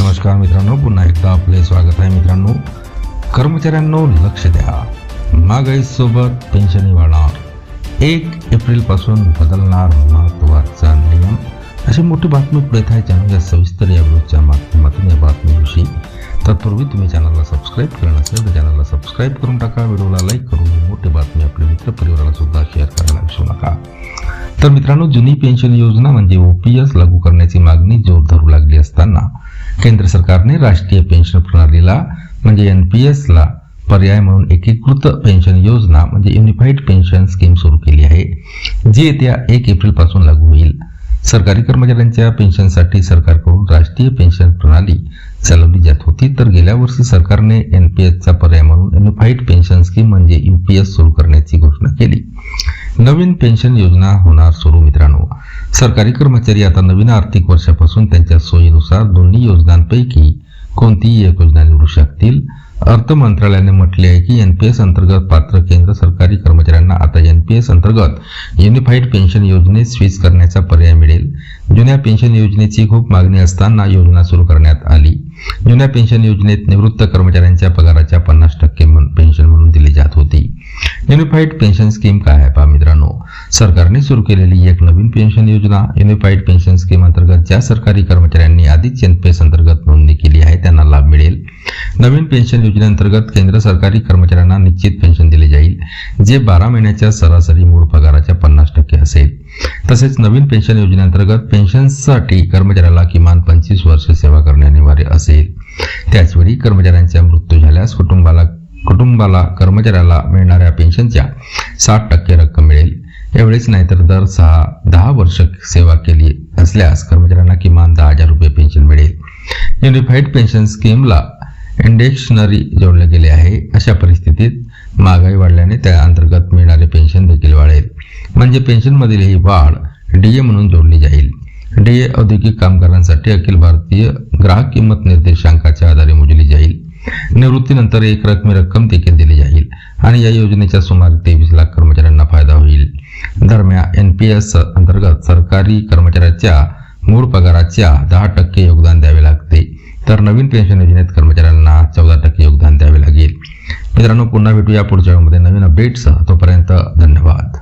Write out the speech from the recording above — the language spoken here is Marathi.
नमस्कार मित्रांनो पुन्हा एकदा आपले स्वागत आहे मित्रांनो. कर्मचाऱ्यांनो लक्ष द्या. महागाईसोबत पेन्शनही वाढणार. एक एप्रिलपासून बदलणार महत्त्वाचा नियम. अशी मोठी बातमी पुढे येत आहे. जाणूया सविस्तर या व्हिडिओच्या माध्यमातून या बातमीविषयी. तत्पूर्वी तुम्ही चॅनलला सबस्क्राईब केलं नसेल तर चॅनलला सबस्क्राईब करून टाका. व्हिडिओला लाईक करून मोठी बातमी आपल्या मित्रपरिवाराला सुद्धा शेअर करायला विसरू नका. तर मित्रांनो जुनी पेन्शन योजना म्हणजे ओ पी एस लागू करण्याची मागणी जोर धरू असताना केंद्र सरकारने राष्ट्रीय पेन्शन प्रणालीला म्हणजे एन पी एसला पर्याय म्हणून एकीकृत पेन्शन योजना म्हणजे युनिफाईड पेन्शन स्कीम सुरू केली आहे जी येत्या एक एप्रिलपासून लागू होईल. सरकारी कर्मचाऱ्यांच्या पेन्शनसाठी सरकारकडून राष्ट्रीय पेन्शन प्रणाली चालवली जात होती तर गेल्या वर्षी सरकारने एन पी एसचा पर्याय म्हणून युनिफाईड पेन्शन स्कीम म्हणजे यू पी एस सुरू करण्याची घोषणा केली. नवीन पेन्शन योजना होणार सुरू मित्रांनो. सरकारी कर्मचारी आता नवीन आर्थिक वर्षापासून त्यांच्या सोयीनुसार दोन्ही योजनांपैकी कोणतीही एक योजना निवडू शकतील. अर्थ मंत्रालयाने म्हटले आहे की एन पी एस अंतर्गत पात्र केंद्र सरकारी कर्मचाऱ्यांना आता एन पी एस अंतर्गत युनिफाईड पेन्शन योजनेत स्विच करण्याचा पर्याय मिळेल. जुन्या पेन्शन योजनेची खूप मागणी असताना योजना सुरू करण्यात आली. जुन्या पेन्शन योजनेत निवृत्त कर्मचाऱ्यांच्या पगाराच्या पन्नास टक्के पेन्शन म्हणून दिली जात होती. युनिफाईड पेन्शन स्कीम काय आहे पहा मित्रांनो? सरकारने सुरू केलेली एक नवीन पेन्शन योजना युनिफाईड पेन्शन स्कीम अंतर्गत ज्या सरकारी कर्मचाऱ्यांनी आधीच एनपीएस अंतर्गत नोंदणी केली आहे त्यांना लाभ मिळेल. नवीन पेन्शन योजनेअंतर्गत केंद्र सरकारी कर्मचाऱ्यांना निश्चित पेन्शन दिले जाईल जे बारा महिन्याच्या सरासरी मूळ पगाराच्या पन्नास टक्के असेल. तसेच नवीन पेन्शन योजनेअंतर्गत पेन्शनसाठी कर्मचाऱ्याला किमान पंचवीस वर्ष सेवा करणे अनिवार्य असेल. त्याचवेळी कर्मचाऱ्यांचा मृत्यू झाल्यास कुटुंबाला कुटुंबाला कर्मचाऱ्याला मिळणाऱ्या पेन्शनच्या साठ टक्के रक्कम मिळेल. एवढेच नाहीतर दर सहा दहा वर्ष सेवा केली असल्यास कर्मचाऱ्यांना किमान दहा हजार रुपये पेन्शन मिळेल. युनिफाईड पेन्शन स्कीमला इंडेक्शनरी जोडले गेले आहे. अशा परिस्थितीत महागाई वाढल्याने त्या अंतर्गत मिळणारे पेन्शन देखील वाढेल. म्हणजे पेन्शनमधील ही वाढ डीए म्हणून जोडली जाईल. डीए औद्योगिक कामगारांसाठी अखिल भारतीय ग्राहक किंमत निर्देशांकाच्या आधारे मोजली जाईल. निवृत्तीनंतर एक रकमी रक्कम देखील दिली जाईल. आणि या योजनेच्या सुमारे तेवीस लाख कर्मचाऱ्यांना फायदा होईल. दरम्यान एन पी एस अंतर्गत सरकारी कर्मचाऱ्याच्या मूळ पगाराच्या दहा टक्के योगदान द्यावे लागते. तर नवीन पेन्शन योजनेत कर्मचाऱ्यांना चौदा टक्के योगदान द्यावे लागेल. मित्रांनो पुन्हा भेटूया पुढच्या वेळेमध्ये नवीन अपडेट्स तोपर्यंत धन्यवाद.